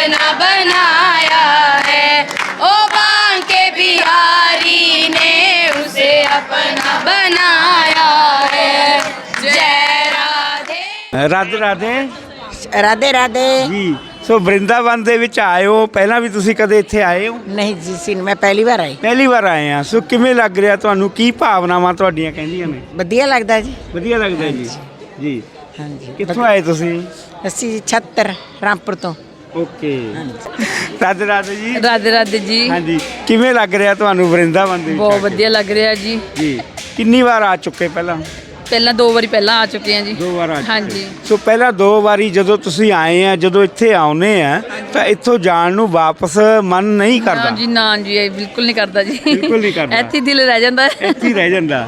अपना बनाया है ओ बांके बिहारी ने उसे अपना बनाया है जय राधे ਰਾਧੇ ਰਾਧੇ ਰਾਧੇ ਰਾਧੇ ਜੀ ਸੋ ਬ੍ਰਿੰਦਾਵਨ ਦੇ ਵਿੱਚ ਆਏ ਹੋ ਪਹਿਲਾਂ ਵੀ ਤੁਸੀਂ ਕਦੇ ਇੱਥੇ ਆਏ ਹੋ ਨਹੀਂ ਜੀ ਸੀ ਮੈਂ ਪਹਿਲੀ ਵਾਰ ਆਈ ਪਹਿਲੀ ਵਾਰ ਆਏ ਆ ਸੋ ਕਿਵੇਂ ਲੱਗ ਰਿਹਾ ਤੁਹਾਨੂੰ ਕੀ ਭਾਵਨਾਵਾਂ ਤੁਹਾਡੀਆਂ ਕਹਿੰਦੀਆਂ ਨੇ ਵਧੀਆ ਲੱਗਦਾ ਜੀ ਵਧੀਆ ਲੱਗਦਾ ਜੀ ਜੀ ਹਾਂਜੀ ਕਿੱਥੋਂ ਆਏ ਤੁਸੀਂ ਅਸੀਂ 76 ਰਾਮਪੁਰ ਤੋਂ ਓਕੇ। ਰਾਧੇ ਰਾਧੇ ਜੀ। ਰਾਧੇ ਰਾਧੇ ਜੀ। ਹਾਂਜੀ। ਕਿਵੇਂ ਲੱਗ ਰਿਹਾ ਤੁਹਾਨੂੰ ਬ੍ਰਿੰਦਾਵਨ ਦੇ ਵਿੱਚ ਬਹੁਤ ਆ ਕੇ? ਵਧੀਆ ਲੱਗ ਰਿਹਾ ਜੀ। ਜੀ। ਕਿੰਨੀ ਵਾਰ ਆ ਚੁੱਕੇ ਪਹਿਲਾਂ? ਪਹਿਲਾਂ ਦੋ ਵਾਰੀ ਪਹਿਲਾਂ ਆ ਚੁੱਕੇ ਆ ਜੀ। ਦੋ ਵਾਰ ਆ ਚੁੱਕੇ। ਹਾਂਜੀ। ਸੋ ਪਹਿਲਾਂ ਦੋ ਵਾਰੀ ਜਦੋਂ ਤੁਸੀਂ ਆਏ ਆ ਜਦੋਂ ਇੱਥੇ ਆਉਨੇ ਆ ਤਾਂ ਇੱਥੋਂ ਜਾਣ ਨੂੰ ਵਾਪਸ ਮਨ ਨਹੀਂ ਨਾ ਕਰਦਾ ਜੀ ਨਾ ਜੀ ਇਹ ਬਿਲਕੁਲ ਨਹੀਂ ਕਰਦਾ ਜੀ। ਬਿਲਕੁਲ ਨਹੀਂ ਕਰਦਾ। ਇੱਥੇ ਹੀ ਦਿਲ ਰਹਿ ਜਾਂਦਾ। ਹੈ ਇੱਥੇ ਹੀ ਰਹਿ ਜਾਂਦਾ।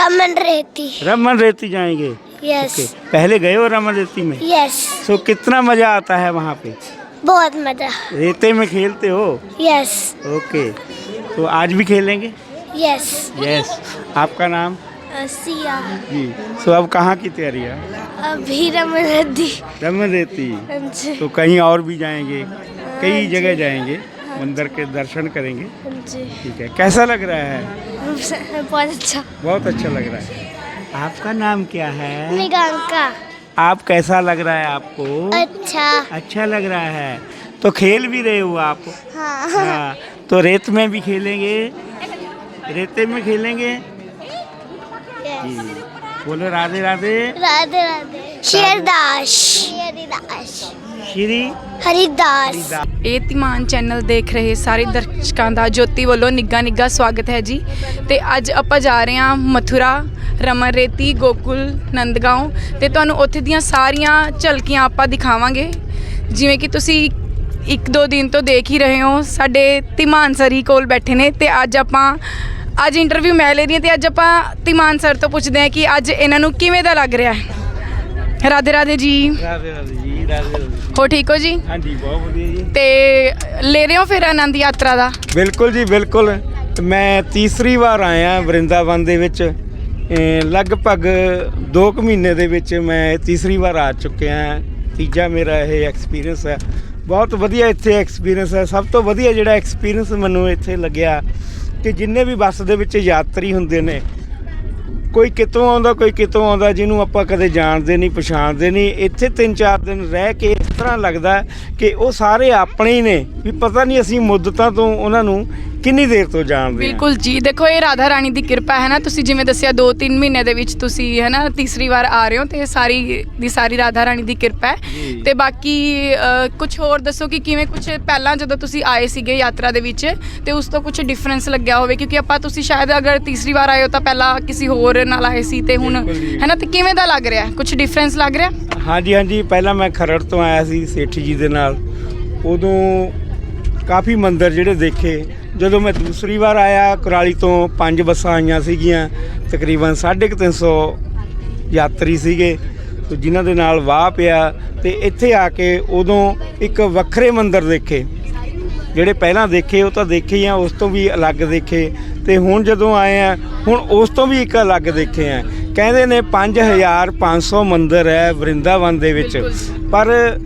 रमन रहती रमन रेती जाएँगे? Yes okay. पहले गए हो रमन रेती में? यस सो कितना मज़ा आता है वहाँ पे? बहुत मज़ा। रेते में खेलते हो? Yes okay. तो आज भी खेलेंगे? यस यस आपका नाम? सिया। जी। सो अब कहाँ की तैयारी है? अभी रमन रहती रमन रेती। तो कहीं और भी जाएँगे? कई जगह जाएँगे? मंदिर के दर्शन करेंगे। जी। ठीक है। कैसा लग रहा है? बहुत अच्छा। बहुत अच्छा लग रहा है। आपका नाम क्या है? निगांका आप कैसा लग रहा है आपको? अच्छा। अच्छा लग रहा है। तो खेल भी रहे हो आप? हाँ। हाँ। तो रेत में भी खेलेंगे? रेते में खेलेंगे? बोलो राधे राधे। राधे राधे। शेरदास शेरदास ਸ਼੍ਰੀ ਹਰੀਦਾਸ। ਇਹ ਤਿਮਾਨ ਚੈਨਲ ਦੇਖ ਰਹੇ ਸਾਰੇ ਦਰਸ਼ਕਾਂ ਦਾ ਜੋਤੀ ਵੱਲੋਂ ਨਿੱਗਾ ਨਿੱਗਾ ਸਵਾਗਤ ਹੈ ਜੀ। ਤੇ ਅੱਜ ਆਪਾਂ ਜਾ ਰਹੇ ਹਾਂ ਮਥੁਰਾ ਰਮਨ ਰੇਤੀ ਗੋਕੁਲ ਨੰਦਗਾਉਂ। ਤੇ ਤੁਹਾਨੂੰ ਉੱਥੇ ਦੀਆਂ ਸਾਰੀਆਂ ਝਲਕੀਆਂ ਆਪਾਂ ਦਿਖਾਵਾਂਗੇ। ਜਿਵੇਂ ਕਿ ਤੁਸੀਂ ਇੱਕ ਦੋ ਦਿਨ ਤੋਂ ਦੇਖ ਹੀ ਰਹੇ ਹੋ ਸਾਡੇ ਤਿਮਾਨ ਸਰੀ ਕੋਲ ਬੈਠੇ ਨੇ। ਤੇ ਅੱਜ ਆਪਾਂ ਅੱਜ ਇੰਟਰਵਿਊ ਮੈਂ ਲੈ ਰਹੀ ਹਾਂ ਤੇ ਅੱਜ ਆਪਾਂ ਤਿਮਾਨ ਸਰ ਤੋਂ ਪੁੱਛਦੇ ਹਾਂ ਕਿ ਅੱਜ ਇਹਨਾਂ ਨੂੰ ਕਿਵੇਂ ਦਾ ਲੱਗ ਰਿਹਾ ਹੈ। ਰਾਧੇ ਰਾਧੇ ਜੀ। ਰਾਧੇ ਰਾਧੇ ਜੀ। ਹੋ ਠੀਕ ਹੋ ਜੀ? ਹਾਂਜੀ ਬਹੁਤ ਵਧੀਆ ਜੀ। ਤੇ ਲੈ ਰਹੇ ਹੋ ਫਿਰ ਆਨੰਦ ਯਾਤਰਾ ਦਾ? ਬਿਲਕੁਲ ਜੀ ਬਿਲਕੁਲ। ਮੈਂ ਤੀਸਰੀ ਵਾਰ ਆਇਆ ਵਰਿੰਦਾਵਨ ਦੇ ਵਿੱਚ। ਲਗਭਗ 2 ਮਹੀਨੇ ਦੇ ਵਿੱਚ ਮੈਂ ਤੀਸਰੀ ਵਾਰ ਆ ਚੁੱਕਿਆ ਤੀਜਾ ਮੇਰਾ ਇਹ ਐਕਸਪੀਰੀਅੰਸ ਹੈ। ਬਹੁਤ ਵਧੀਆ ਇੱਥੇ ਐਕਸਪੀਰੀਅੰਸ ਹੈ। ਸਭ ਤੋਂ ਵਧੀਆ ਜਿਹੜਾ ਐਕਸਪੀਰੀਅੰਸ ਮੈਨੂੰ ਇੱਥੇ ਲੱਗਿਆ ਕਿ ਜਿੰਨੇ ਵੀ ਬੱਸ ਦੇ ਵਿੱਚ ਯਾਤਰੀ ਹੁੰਦੇ ਨੇ ਕੋਈ ਕਿਤੋਂ ਆਉਂਦਾ, ਕੋਈ ਕਿਤੋਂ ਆਉਂਦਾ, ਜਿਹਨੂੰ ਆਪਾਂ ਕਦੇ ਜਾਣਦੇ ਨਹੀਂ, ਪਛਾਣਦੇ ਨਹੀਂ। ਇੱਥੇ 3-4 ਦਿਨ ਰਹਿ ਕੇ ਇਸ ਤਰ੍ਹਾਂ ਲੱਗਦਾ ਕਿ ਉਹ ਸਾਰੇ ਆਪਣੇ ਹੀ ਨੇ। ਵੀ ਪਤਾ ਨਹੀਂ ਅਸੀਂ ਮੁੱਦਤਾਂ ਤੋਂ ਉਹਨਾਂ ਨੂੰ ਕਿੰਨੀ ਦੇਰ ਤੋਂ ਜਾਣਦੇ ਬਿਲਕੁਲ ਜੀ ਦੇਖੋ ਇਹ ਰਾਧਾ ਰਾਣੀ ਦੀ ਕਿਰਪਾ ਹੈ ਨਾ ਤੁਸੀਂ ਜਿਵੇਂ ਦੱਸਿਆ 2-3 ਮਹੀਨੇ ਦੇ ਵਿੱਚ ਤੁਸੀਂ ਹੈ ਨਾ ਤੀਸਰੀ ਵਾਰ ਆ ਰਹੇ ਹੋ ਤੇ ਇਹ ਸਾਰੀ ਦੀ ਸਾਰੀ ਰਾਧਾ ਰਾਣੀ ਦੀ ਕਿਰਪਾ ਹੈ। ਤੇ ਬਾਕੀ ਕੁਝ ਹੋਰ ਦੱਸੋ ਕਿ ਕਿਵੇਂ ਕੁਝ ਪਹਿਲਾਂ ਜਦੋਂ ਤੁਸੀਂ ਆਏ ਸੀਗੇ ਯਾਤਰਾ ਦੇ ਵਿੱਚ ਤੇ ਉਸ ਤੋਂ ਕੁਝ ਡਿਫਰੈਂਸ ਲੱਗਿਆ ਹੋਵੇ? ਕਿਉਂਕਿ ਆਪਾਂ ਤੁਸੀਂ ਸ਼ਾਇਦ ਅਗਰ ਤੀਸਰੀ ਵਾਰ ਆਏ ਹੋ ਤਾਂ ਪਹਿਲਾਂ ਕਿਸੇ ਹੋਰ ਨਾਲ ਆਏ ਸੀ ਤੇ ਹੁਣ ਬਿਲਕੁਲ ਜੀ। ਹੈ ਨਾ ਤੇ ਕਿਵੇਂ ਦਾ ਲੱਗ ਰਿਹਾ? ਕੁਝ ਡਿਫਰੈਂਸ ਲੱਗ ਰਿਹਾ? ਹਾਂਜੀ ਹਾਂਜੀ ਪਹਿਲਾਂ ਮੈਂ ਖਰੜ ਤੋਂ ਆਇਆ ਸੀ ਸੇਠ ਜੀ ਦੇ ਨਾਲ। ਉਦੋਂ ਕਾਫੀ ਮੰਦਿਰ ਜਿਹੜੇ ਦੇਖੇ ਜਦੋਂ ਮੈਂ ਦੂਸਰੀ ਵਾਰ ਆਇਆ ਕੁਰਾਲੀ ਤੋਂ ਪੰਜ ਬੱਸਾਂ ਆਈਆਂ ਸੀਗੀਆਂ, ਤਕਰੀਬਨ 350 ਯਾਤਰੀ ਸੀਗੇ। ਜਿਨ੍ਹਾਂ ਦੇ ਨਾਲ ਵਾਹ ਪਿਆ ਤੇ ਇੱਥੇ ਆ ਕੇ ਉਦੋਂ ਇੱਕ ਵੱਖਰੇ ਮੰਦਰ ਦੇਖੇ। ਜਿਹੜੇ ਪਹਿਲਾਂ ਦੇਖੇ, ਉਹ ਤਾਂ ਦੇਖੇ ਹੀ ਆ, ਉਸ ਤੋਂ ਵੀ ਅਲੱਗ ਦੇਖੇ। ਤੇ ਹੁਣ ਜਦੋਂ ਆਏ ਆ, ਹੁਣ ਉਸ ਤੋਂ ਵੀ ਇੱਕ ਅਲੱਗ ਦੇਖੇ ਆ। ਕਹਿੰਦੇ ਨੇ 5500 ਮੰਦਰ ਹੈ ਵਰਿੰਦਾਵਨ ਦੇ ਵਿੱਚ। ਪਰ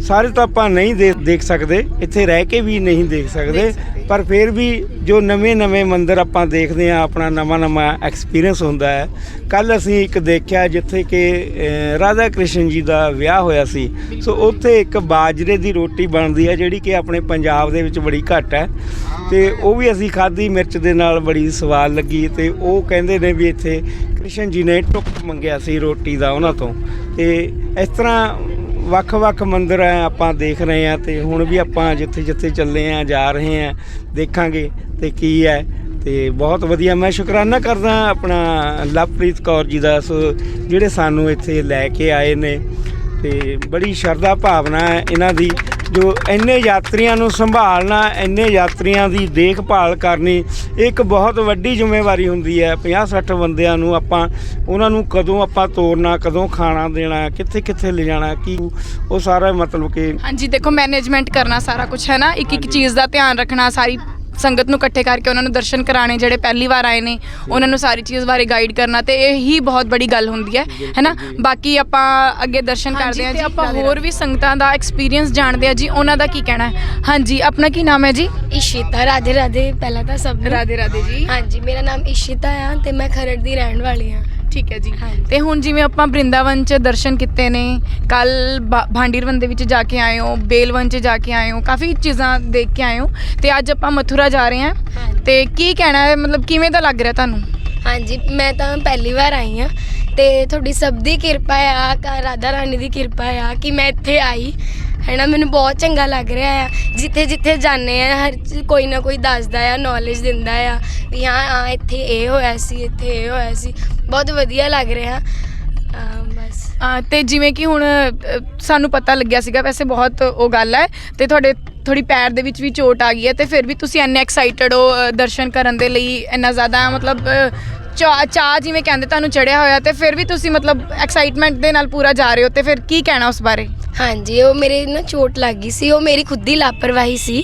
ਸਾਰੇ ਤਾਂ ਆਪਾਂ ਨਹੀਂ ਦੇ- ਦੇਖ ਸਕਦੇ ਇੱਥੇ ਰਹਿ ਕੇ ਵੀ ਨਹੀਂ ਦੇਖ ਸਕਦੇ ਪਰ ਫਿਰ ਵੀ ਜੋ ਨਵੇਂ-ਨਵੇਂ ਮੰਦਿਰ ਆਪਾਂ ਦੇਖਦੇ ਆ ਆਪਣਾ ਨਵਾਂ-ਨਵਾਂ ਐਕਸਪੀਰੀਅੰਸ ਹੁੰਦਾ ਹੈ। ਕੱਲ ਅਸੀਂ ਇੱਕ ਦੇਖਿਆ ਜਿੱਥੇ ਕਿ ਰਾਧਾ ਕ੍ਰਿਸ਼ਨ ਜੀ ਦਾ ਵਿਆਹ ਹੋਇਆ ਸੀ। ਸੋ ਉੱਥੇ ਇੱਕ ਬਾਜਰੇ ਦੀ ਰੋਟੀ ਬਣਦੀ ਹੈ ਜਿਹੜੀ ਕਿ ਆਪਣੇ ਪੰਜਾਬ ਦੇ ਵਿੱਚ ਬੜੀ ਘੱਟ ਹੈ। ਤੇ ਉਹ ਵੀ ਅਸੀਂ ਖਾਧੀ ਮਿਰਚ ਦੇ ਨਾਲ ਬੜੀ ਸਵਾਦ ਲੱਗੀ ਤੇ ਉਹ ਕਹਿੰਦੇ ਨੇ ਵੀ ਇੱਥੇ ਕ੍ਰਿਸ਼ਨ ਜੀ ਨੇ ਟੁੱਕ ਮੰਗਿਆ ਸੀ ਰੋਟੀ ਦਾ ਉਹਨਾਂ ਤੋਂ। ਤੇ ਇਸ ਤਰ੍ਹਾਂ ਵੱਖ-ਵੱਖ ਮੰਦਿਰ ਆ, ਆਪਾਂ ਦੇਖ ਰਹੇ ਆ ਤੇ ਹੁਣ ਵੀ ਆਪਾਂ ਜਿੱਥੇ-ਜਿੱਥੇ ਚੱਲੇ ਆ, ਜਾ ਰਹੇ ਆ, ਦੇਖਾਂਗੇ ਤੇ ਕੀ ਹੈ ਤੇ ਬਹੁਤ ਵਧੀਆ। ਮੈਂ ਸ਼ੁਕਰਾਨਾ ਕਰਦਾ ਆਪਣਾ ਲਵਪ੍ਰੀਤ ਕੌਰ ਜੀ ਦਾ ਸੋ, ਜਿਹੜੇ ਸਾਨੂੰ ਇੱਥੇ ਲੈ ਕੇ ਆਏ ਨੇ ਤੇ ਬੜੀ ਸ਼ਰਧਾ ਭਾਵਨਾ ਹੈ ਇਹਨਾਂ ਦੀ। ਜੋ ਇੰਨੇ ਯਾਤਰੀਆਂ ਨੂੰ ਸੰਭਾਲਣਾ ਇੰਨੇ ਯਾਤਰੀਆਂ ਦੀ ਦੇਖਭਾਲ ਕਰਨੀ ਇੱਕ ਬਹੁਤ ਵੱਡੀ ਜ਼ਿੰਮੇਵਾਰੀ ਹੁੰਦੀ ਹੈ। 50 60 ਬੰਦਿਆਂ ਨੂੰ ਆਪਾਂ ਉਹਨਾਂ ਨੂੰ ਕਦੋਂ ਆਪਾਂ ਤੋਰਨਾ ਕਦੋਂ ਖਾਣਾ ਦੇਣਾ ਕਿੱਥੇ ਕਿੱਥੇ ਲਿਜਾਣਾ ਕੀ ਉਹ ਸਾਰਾ ਮਤਲਬ ਕਿ ਹਾਂਜੀ ਦੇਖੋ ਮੈਨੇਜਮੈਂਟ ਕਰਨਾ ਸਾਰਾ ਕੁਝ ਹੈ ਨਾ। ਇੱਕ ਇੱਕ ਚੀਜ਼ ਦਾ ਧਿਆਨ ਰੱਖਣਾ ਸਾਰੀ ਸੰਗਤ ਨੂੰ ਇਕੱਠੇ ਕਰਕੇ ਉਹਨਾਂ ਨੂੰ ਦਰਸ਼ਨ ਕਰਾਣੇ ਜਿਹੜੇ ਪਹਿਲੀ ਵਾਰ ਆਏ ਨੇ ਉਹਨਾਂ ਨੂੰ ਸਾਰੀ ਚੀਜ਼ ਬਾਰੇ ਗਾਈਡ ਕਰਨਾ ਤੇ ਇਹ ਹੀ ਬਹੁਤ ਬੜੀ ਗੱਲ ਹੁੰਦੀ ਹੈ ਹੈਨਾ? ਬਾਕੀ ਆਪਾਂ ਅੱਗੇ ਦਰਸ਼ਨ ਕਰਦੇ ਹਾਂ ਜੀ ਆਪਾਂ ਹੋਰ ਵੀ ਸੰਗਤਾਂ ਦਾ ਐਕਸਪੀਰੀਅੰਸ ਜਾਣਦੇ ਆ ਜੀ ਉਹਨਾਂ ਦਾ ਕੀ ਕਹਿਣਾ ਹੈ? ਹਾਂਜੀ ਆਪਣਾ ਕੀ ਨਾਮ ਹੈ ਜੀ? ਇਸ਼ਿਤਾ ਰਾਧੇ ਰਾਧੇ ਪਹਿਲਾਂ ਤਾਂ ਸਭ ਨੂੰ। ਰਾਧੇ ਰਾਧੇ ਜੀ। ਹਾਂਜੀ ਮੇਰਾ ਨਾਮ ਇਸ਼ਿਤਾ ਆ ਤੇ ਮੈਂ ਖਰੜ ਦੀ ਰਹਿਣ ਵਾਲੀ ਆ ਠੀਕ ਹੈ ਜੀ। ਤੇ ਹੁਣ ਜਿਵੇਂ ਆਪਾਂ ਬ੍ਰਿੰਦਾਵਨ ਚ ਦਰਸ਼ਨ ਕੀਤੇ ਨੇ ਕੱਲ ਭਾਂਡੀਰਵਨ ਦੇ ਵਿੱਚ ਜਾ ਕੇ ਆਏ ਹੋ ਬੇਲਵਨ ਚ ਜਾ ਕੇ ਆਏ ਹੋ ਕਾਫੀ ਚੀਜ਼ਾਂ ਦੇਖ ਕੇ ਆਏ ਹੋ ਤੇ ਅੱਜ ਆਪਾਂ ਮਥੁਰਾ ਜਾ ਰਹੇ ਹਾਂ। ਤੇ ਕੀ ਕਹਿਣਾ ਹੈ ਮਤਲਬ ਕਿਵੇਂ ਦਾ ਲੱਗ ਰਿਹਾ ਤੁਹਾਨੂੰ ਹਾਂਜੀ ਮੈਂ ਤਾਂ ਪਹਿਲੀ ਵਾਰ ਆਈ ਆ ਤੇ ਤੁਹਾਡੀ ਸਭ ਦੀ ਕਿਰਪਾ ਆ ਕਾ ਰਾਧਾ ਰਾਣੀ ਦੀ ਕਿਰਪਾ ਆ ਕਿ ਮੈਂ ਇੱਥੇ ਆਈ ਹੈ ਨਾ ਮੈਨੂੰ ਬਹੁਤ ਚੰਗਾ ਲੱਗ ਰਿਹਾ ਆ। ਜਿੱਥੇ ਜਿੱਥੇ ਜਾਂਦੇ ਆ ਹਰ ਚੀਜ਼ ਕੋਈ ਨਾ ਕੋਈ ਦੱਸਦਾ ਆ ਨੌਲੇਜ ਦਿੰਦਾ ਆ ਵੀ ਹਾਂ ਹਾਂ ਇੱਥੇ ਇਹ ਹੋਇਆ ਸੀ ਇੱਥੇ ਇਹ ਹੋਇਆ ਸੀ। ਬਹੁਤ ਵਧੀਆ ਲੱਗ ਰਿਹਾ। ਅਮ ਬਸ। ਅਹ ਤੇ ਜਿਵੇਂ ਕਿ ਹੁਣ ਅਹ, ਸਾਨੂੰ ਪਤਾ ਲੱਗਿਆ ਸੀਗਾ ਵੈਸੇ ਬਹੁਤ ਉਹ ਗੱਲ ਹੈ ਤੇ ਤੁਹਾਡੇ ਥੋੜੀ ਪੈਰ ਦੇ ਵਿੱਚ ਵੀ ਚੋਟ ਆ ਗਈ ਹੈ ਤੇ ਫਿਰ ਵੀ ਤੁਸੀਂ ਇੰਨੇ ਐਕਸਾਈਟਡ ਹੋ ਅਹ, ਦਰਸ਼ਨ ਕਰਨ ਦੇ ਲਈ ਇੰਨਾ ਜ਼ਿਆਦਾ ਮਤਲਬ ਅਹ, ਚਾਹ ਚਾਅ ਜਿਵੇਂ ਕਹਿੰਦੇ ਤੁਹਾਨੂੰ ਚੜਿਆ ਹੋਇਆ ਤੇ ਫਿਰ ਵੀ ਤੁਸੀਂ ਮਤਲਬ ਐਕਸਾਈਟਮੈਂਟ ਦੇ ਨਾਲ ਪੂਰਾ ਜਾ ਰਹੇ ਹੋ ਤੇ ਫਿਰ ਕੀ ਕਹਿਣਾ ਉਸ ਬਾਰੇ? ਹਾਂਜੀ, ਉਹ ਮੇਰੇ ਨਾ ਚੋਟ ਲੱਗ ਗਈ ਸੀ, ਉਹ ਮੇਰੀ ਖੁਦ ਦੀ ਲਾਪਰਵਾਹੀ ਸੀ।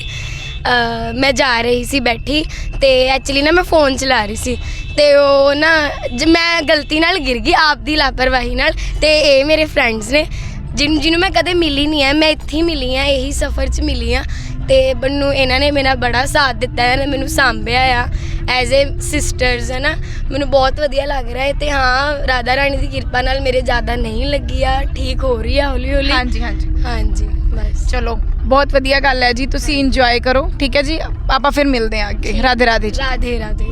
ਮੈਂ ਜਾ ਰਹੀ ਸੀ ਬੈਠੀ ਤੇ ਐਕਚੁਅਲੀ ਨਾ ਮੈਂ ਫੋਨ ਚਲਾ ਰਹੀ ਸੀ ਤੇ ਉਹ ਨਾ ਜ ਮੈਂ ਗਲਤੀ ਨਾਲ ਗਿਰ ਗਈ ਆਪ ਦੀ ਲਾਪਰਵਾਹੀ ਨਾਲ ਤੇ ਇਹ ਮੇਰੇ ਫਰੈਂਡਸ ਨੇ, ਜਿਨ, ਜਿਹਨੂੰ ਮੈਂ ਕਦੇ ਮਿਲੀ ਨਹੀਂ ਹੈ, ਮੈਂ ਇੱਥੇ ਹੀ ਮਿਲੀ ਆ ਇਹੀ ਸਫ਼ਰ 'ਚ ਮਿਲੀ ਆ ਤੇ ਮੈਨੂੰ ਇਹਨਾਂ ਨੇ ਮੇਰਾ ਬੜਾ ਸਾਥ ਦਿੱਤਾ ਹੈ ਮੈਨੂੰ ਸਾਂਭਿਆ ਆ। ਐਜ਼ ਅ ਸਿਸਟਰਸ ਹੈ ਨਾ? ਮੈਨੂੰ ਬਹੁਤ ਵਧੀਆ ਲੱਗ ਰਿਹਾ ਹੈ ਤੇ ਹਾਂ ਰਾਧਾ ਰਾਣੀ ਦੀ ਕਿਰਪਾ ਨਾਲ ਮੇਰੇ ਜ਼ਿਆਦਾ ਨਹੀਂ ਲੱਗੀ ਆ ਠੀਕ ਹੋ ਰਹੀ ਆ ਹੌਲੀ ਹੌਲੀ। ਹਾਂਜੀ ਹਾਂਜੀ। ਹਾਂਜੀ ਬਸ। ਚਲੋ ਬਹੁਤ ਵਧੀਆ ਗੱਲ ਹੈ ਜੀ ਤੁਸੀਂ ਇੰਜੋਏ ਕਰੋ ਠੀਕ ਹੈ ਜੀ? ਆਪਾਂ ਫਿਰ ਮਿਲਦੇ ਹਾਂ ਅੱਗੇ ਰਾਧੇ ਰਾਧੇ ਜੀ। ਰਾਧੇ ਰਾਧੇ।